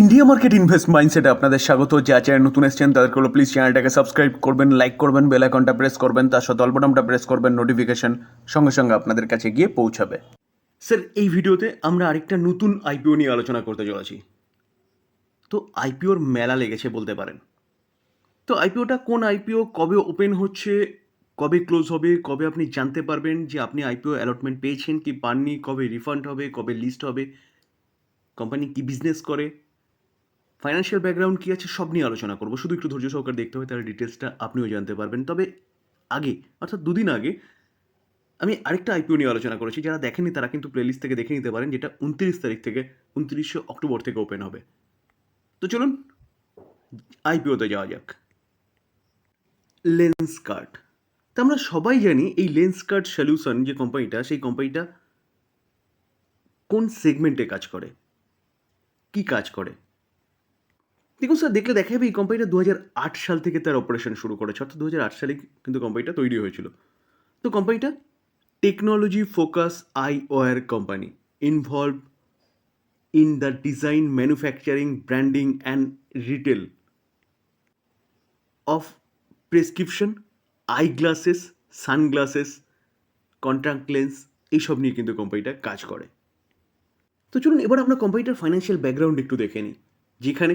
India market invest মাইন্ডসেটে আপনাদের স্বাগত। যা চ্যানেল নতুন এসেছেন, তাদেরকে হলো প্লিজ চ্যানেলটাকে সাবস্ক্রাইব করবেন লাইক করবেন বেল আইকনটা প্রেস করবেন, তার সাথে অল্পটামটা প্রেস করবেন নোটিফিকেশন সঙ্গে সঙ্গে আপনাদের কাছে গিয়ে পৌঁছাবে। স্যার এই ভিডিওতে আমরা আরেকটা নতুন আইপিও নিয়ে আলোচনা করতে চলেছি। তো আইপিওর মেলা লেগেছে বলতে পারেন। তো আইপিওটা কোন আইপিও কবে ওপেন হচ্ছে, কবে ক্লোজ হবে, কবে আপনি জানতে পারবেন যে আপনি আইপিও অ্যালটমেন্ট পেয়েছেন কি পাননি, কবে রিফান্ড হবে, কবে লিস্ট হবে কোম্পানি কি বিজনেস করে ফাইন্যান্সিয়াল ব্যাকগ্রাউন্ড কী আছে সব নিয়ে আলোচনা করব। শুধু একটু ধৈর্য সহকারে দেখতে হবে, তাহলে ডিটেলসটা আপনিও জানতে পারবেন। তবে আগে, অর্থাৎ দুদিন আগে, আমি আরেকটা আইপিও নিয়ে আলোচনা করেছি। যারা দেখেনি তারা কিন্তু প্লেলিস্ট থেকে দেখে নিতে পারেন, যেটা উনত্রিশ তারিখ থেকে, উনত্রিশে অক্টোবর থেকে ওপেন হবে। তো চলুন আইপিওতে যাওয়া যাক। লেন্স কার্ড তা আমরা সবাই জানি, এই লেন্স কার্ড সলিউশন যে কোম্পানিটা সেই কোম্পানিটা কোন সেগমেন্টে কাজ করে? কি কাজ করে? দেখুন স্যার দেখলে দেখা যাবে এই কোম্পানিটা দু সাল থেকে তার অপারেশন শুরু করেছে। অর্থাৎ দু সালে কিন্তু কোম্পানিটা তৈরি হয়েছিল। তো কোম্পানিটা technology focus eyewear company involve in the design manufacturing branding and retail of prescription eye glasses sunglasses contact lens এইসব নিয়ে কিন্তু কোম্পানিটা কাজ করে। তো চলুন এবার আমরা কোম্পানিটার ফাইন্যান্সিয়াল ব্যাকগ্রাউন্ড একটু দেখে নিই। যেখানে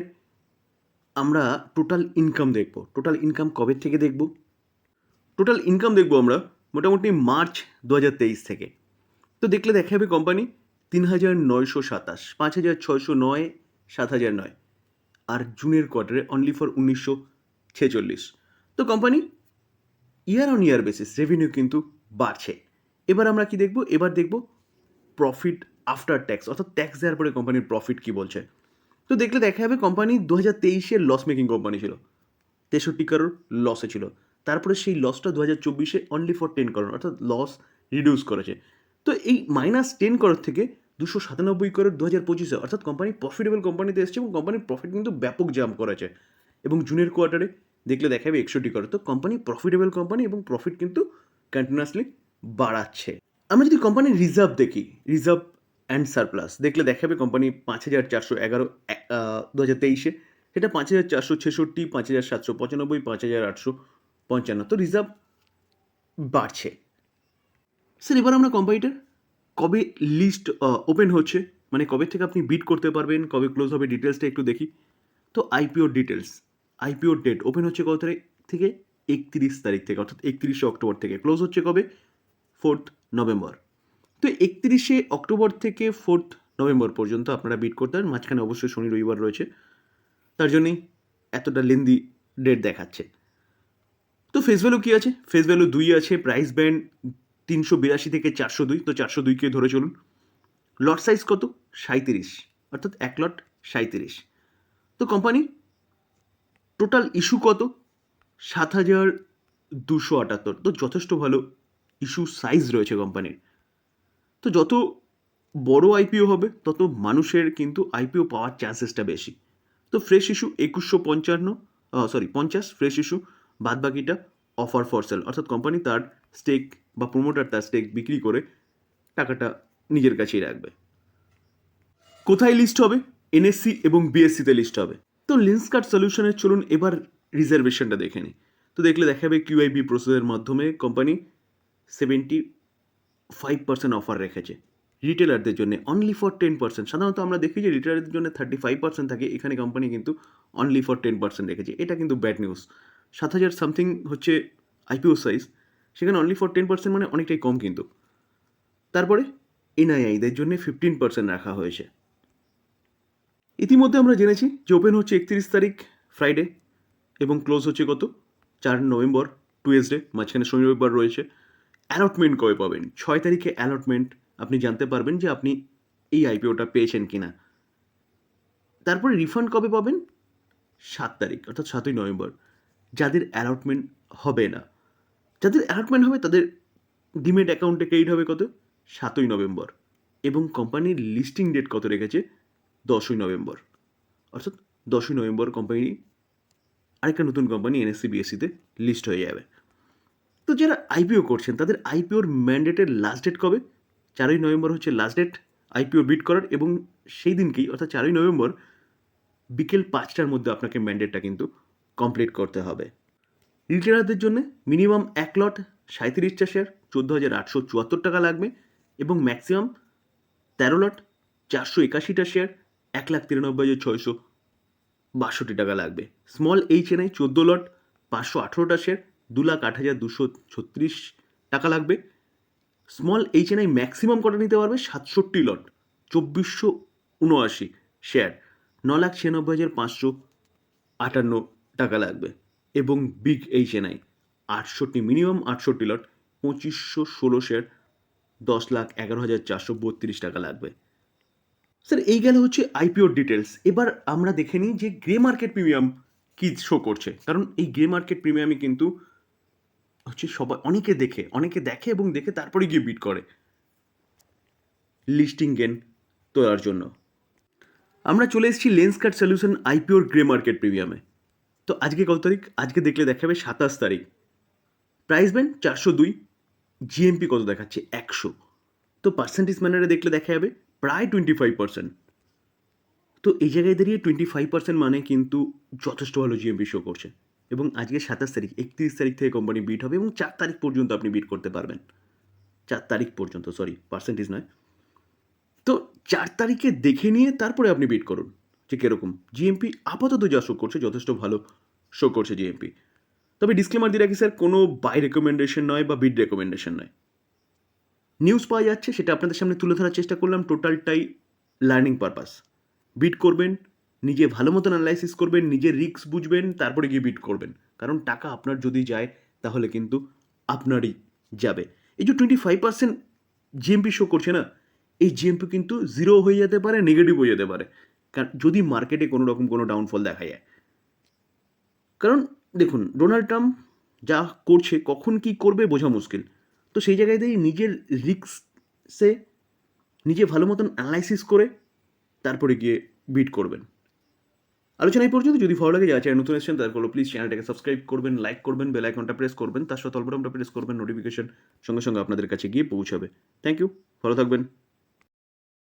আমরা টোটাল ইনকাম দেখব। টোটাল ইনকাম কবে থেকে দেখব? টোটাল ইনকাম দেখব আমরা মোটামুটি মার্চ দু থেকে। তো দেখলে দেখা যাবে কোম্পানি তিন হাজার নয়শো সাতাশ পাঁচ হাজার ছয়শো নয় সাত হাজার নয়। আর জুনের কোয়ার্টারে অনলি ফর উনিশশো ছেচল্লিশ। তো company year on year basis revenue কিন্তু বাড়ছে। এবার আমরা কি দেখব? এবার দেখব প্রফিট আফটার ট্যাক্স অর্থাৎ ট্যাক্স দেওয়ার পরে কোম্পানির প্রফিট কী বলছে? তো দেখলে দেখা যাবে কোম্পানি দু হাজার তেইশের লস মেকিং কোম্পানি ছিল। তেষট্টি কারোর লসে ছিল। তারপরে সেই লসটা দু হাজার চব্বিশে অনলি ফর টেন করোর অর্থাৎ লস রিডিউস করেছে। তো এই মাইনাস টেন করোর থেকে দুশো সাতানব্বই করোর দু হাজার পঁচিশে, অর্থাৎ কোম্পানি প্রফিটেবল কোম্পানিতে এসছে এবং কোম্পানির প্রফিট কিন্তু ব্যাপক জাম্প করেছে। এবং জুনের কোয়ার্টারে দেখলে দেখা যাবে একষট্টি করোর তো কোম্পানি প্রফিটেবল কোম্পানি এবং প্রফিট কিন্তু কন্টিনিউয়াসলি বাড়াচ্ছে। আমরা যদি কোম্পানির রিজার্ভ দেখি রিজার্ভ অ্যান্ড সারপ্লাস দেখলে দেখাবে কোম্পানি পাঁচ হাজার চারশো এগারো দু হাজার তেইশে। সেটা পাঁচ হাজার চারশো ছেষট্টি, পাঁচ হাজার সাতশো পঁচানব্বই, পাঁচ হাজার আটশো পঞ্চান্ন। তো রিজার্ভ বাড়ছে। স্যার এবার আমরা কোম্পানিটার কবে লিস্ট ওপেন হচ্ছে? মানে কবে থেকে আপনি বিট করতে পারবেন? কবে ক্লোজ হবে? ডিটেলসটা একটু দেখি। তো IPO details IPO date open হচ্ছে কত তারিখ থেকে? একত্রিশ তারিখ থেকে, অর্থাৎ একত্রিশে অক্টোবর থেকে। ক্লোজ হচ্ছে কবে? ফোর্থ নভেম্বর তো একত্রিশে অক্টোবর থেকে ফোর্থ নভেম্বর পর্যন্ত আপনারা বিট করতে পারেন। মাঝখানে অবশ্যই শনি, রবিবার রয়েছে। তার জন্যই এতটা লেন্দি ডেট দেখাচ্ছে। তো ফেস ভ্যালু কী আছে? ফেস ভ্যালু দুই আছে প্রাইস ব্যান্ড তিনশো বিরাশি থেকে চারশো দুই। তো চারশো দুইকে ধরে চলুন। লট সাইজ কত? সাঁত্রিশ অর্থাৎ এক লট সাঁত্রিশ তো কোম্পানি টোটাল ইস্যু কত? সাত হাজার দুশো আটাত্তর। তো যথেষ্ট ভালো ইস্যু সাইজ রয়েছে কোম্পানির তো যত বড় আইপিও হবে, তত মানুষের কিন্তু আইপিও পাওয়ার চান্সেসটা বেশি। তো ফ্রেশ ইস্যু একুশশো পঞ্চান্ন সরি পঞ্চাশ ফ্রেশ ইস্যু বাদ বাকিটা অফার ফর সেল অর্থাৎ কোম্পানি তার স্টেক বা প্রোমোটার তার স্টেক বিক্রি করে টাকাটা নিজের কাছেই রাখবে। কোথায় লিস্ট হবে? এনএসসি এবং বিএসসিতে লিস্ট হবে। তো লেন্স কার্ড সলিউশনের চলুন এবার রিজার্ভেশনটা দেখে নিই। তো দেখলে দেখা যাবে কিউআইবি প্রসেসের মাধ্যমে company seventy five percent offer রেখেছে। রিটেলারদের জন্য অনলি ফর টেন পার্সেন্ট সাধারণত আমরা দেখি যে রিটেলারদের জন্য থার্টি ফাইভ পার্সেন্ট থাকে। এখানে কোম্পানি কিন্তু অনলি ফর টেন পার্সেন্ট রেখেছে। এটা কিন্তু ব্যাড নিউজ সাত হাজার সামথিং হচ্ছে আইপিও সাইজ সেখানে অনলি ফর টেন পার্সেন্ট মানে অনেকটাই কম কিন্তু। তারপরে এনআইআইদের জন্য ফিফটিন পার্সেন্ট রাখা হয়েছে। ইতিমধ্যে আমরা জেনেছি যে ওপেন হচ্ছে একত্রিশ তারিখ ফ্রাইডে এবং ক্লোজ হচ্ছে কত? চার নভেম্বর টুয়েসডে মাঝখানে শনি রবিবার রয়েছে। অ্যালটমেন্ট কবে পাবেন? ছয় তারিখে অ্যালটমেন্ট আপনি জানতে পারবেন যে আপনি এই আইপিওটা পেয়েছেন কি না তারপরে রিফান্ড কবে পাবেন? সাত তারিখ, অর্থাৎ সাতই নভেম্বর। যাদের অ্যালটমেন্ট হবে না। যাদের অ্যালটমেন্ট হবে তাদের ডিমেট অ্যাকাউন্টে ক্রেডিট হবে কত? সাতই নভেম্বর। এবং কোম্পানির লিস্টিং ডেট কত রেখেছে? দশই নভেম্বর। অর্থাৎ দশই নভেম্বর কোম্পানি আরেকটা নতুন কোম্পানি এনএসসি বিএসসিতে লিস্ট হয়ে যাবে। তো যারা আইপিও করছেন, তাদের আইপিওর ম্যান্ডেটের লাস্ট ডেট কবে? চারই নভেম্বর হচ্ছে লাস্ট ডেট আইপিও বিট করার এবং সেই দিনকেই, অর্থাৎ চারই নভেম্বর বিকেল পাঁচটার মধ্যে আপনাকে ম্যান্ডেটটা কিন্তু কমপ্লিট করতে হবে। রিটেলারদের জন্য মিনিমাম এক লট সাঁত্রিশটা শেয়ার চোদ্দ হাজার আটশো চুয়াত্তর টাকা লাগবে এবং ম্যাক্সিমাম তেরো লট চারশো একাশিটা শেয়ার এক লাখ তিরানব্বই হাজার ছয়শো বাষট্টি টাকা লাগবে। স্মল এইচ এন আই চোদ্দ লট পাঁচশো আঠেরোটা শেয়ার দু লাখ আট হাজার দুশো ছত্রিশ টাকা লাগবে। Small H N I maximum কটা নিতে পারবে? সাতষট্টি লট, চব্বিশশো উনআশি শেয়ার ন লাখ ছিয়ানব্বই হাজার পাঁচশো আটান্ন টাকা লাগবে। এবং বিগ এইচ এন আই আটষট্টি মিনিমাম আটষট্টি লট, পঁচিশশো ষোলো শেয়ার দশ লাখ এগারো হাজার চারশো বত্রিশ টাকা লাগবে। স্যার এই গেল হচ্ছে আইপিওর ডিটেলস এবার আমরা দেখে নিই যে গ্রে মার্কেট প্রিমিয়াম কী শো করছে। কারণ এই গ্রে মার্কেট প্রিমিয়ামে কিন্তু হচ্ছে সবাই অনেকে দেখে অনেকে দেখে এবং দেখে তারপরে গিয়ে বিট করে। লিস্টিং গেন তোলার জন্য। আমরা চলে এসেছি লেন্স কার্ড সলিউশন আইপিওর গ্রে মার্কেট প্রিমিয়ামে। তো আজকে কত তারিখ? আজকে দেখলে দেখাবে সাতাশ তারিখ। প্রাইস ব্যান্ড চারশো দুই জিএমপি কত দেখাচ্ছে? একশো। তো পার্সেন্টেজ ম্যানারে দেখলে দেখা যাবে প্রায় টোয়েন্টি ফাইভ পার্সেন্ট তো এই জায়গায় দাঁড়িয়ে টোয়েন্টি ফাইভ পার্সেন্ট মানে কিন্তু যথেষ্ট ভালো জিএমপি শো করছে। এবং আজকে সাতাশ তারিখ, একত্রিশ তারিখ থেকে কোম্পানি বিট হবে এবং চার তারিখ পর্যন্ত আপনি বিট করতে পারবেন। চার তারিখ পর্যন্ত সরি পার্সেন্টেজ নয়। তো চার তারিখে দেখে নিয়ে তারপরে আপনি বিট করুন, যে কীরকম। জিএমপি আপাতত যা শো করছে, যথেষ্ট ভালো শো করছে জিএমপি তবে ডিসক্লেমার দিয়ে রাখি স্যার কোনো বাই রেকমেন্ডেশন নয় বা বিড রেকমেন্ডেশন নয়। নিউজ পাওয়া যাচ্ছে, সেটা আপনাদের সামনে তুলে ধরার চেষ্টা করলাম টোটালটাই লার্নিং পারপাস বিট করবেন নিজে ভালো মতন অ্যানালাইসিস করবেন, নিজের রিস্ক বুঝবেন, তারপরে গিয়ে বিট করবেন। কারণ টাকা আপনার যদি যায়, তাহলে কিন্তু আপনারই যাবে। এই যে twenty five percent GMP show করছে না, এই জিএমপি কিন্তু জিরো হয়ে যেতে পারে নেগেটিভ হয়ে যেতে পারে। কারণ যদি মার্কেটে কোনো রকম কোনো ডাউনফল দেখা যায়। কারণ দেখুন ডোনাল্ড ট্রাম্প যা করছে, কখন কি করবে বোঝা মুশকিল। তো সেই জায়গায় দিয়ে নিজের রিক্সে নিজে ভালো মতন অ্যানালাইসিস করে, তারপরে গিয়ে বিট করবেন। আলোচনা এই পর্যন্ত। যদি ভালো লাগে যা চ্যানেল নতুন এসেছেন তারপর প্লিজ চ্যানেলটাকে সাবস্ক্রাইব করবেন লাইক করবেন বেল আইকনটা প্রেস করবেন, তার সাথে অল্পটা প্রেস করবেন নোটিফিকেশন সঙ্গে সঙ্গে আপনাদের কাছে গিয়ে পৌঁছাবে। থ্যাংক ইউ ভালো থাকবেন।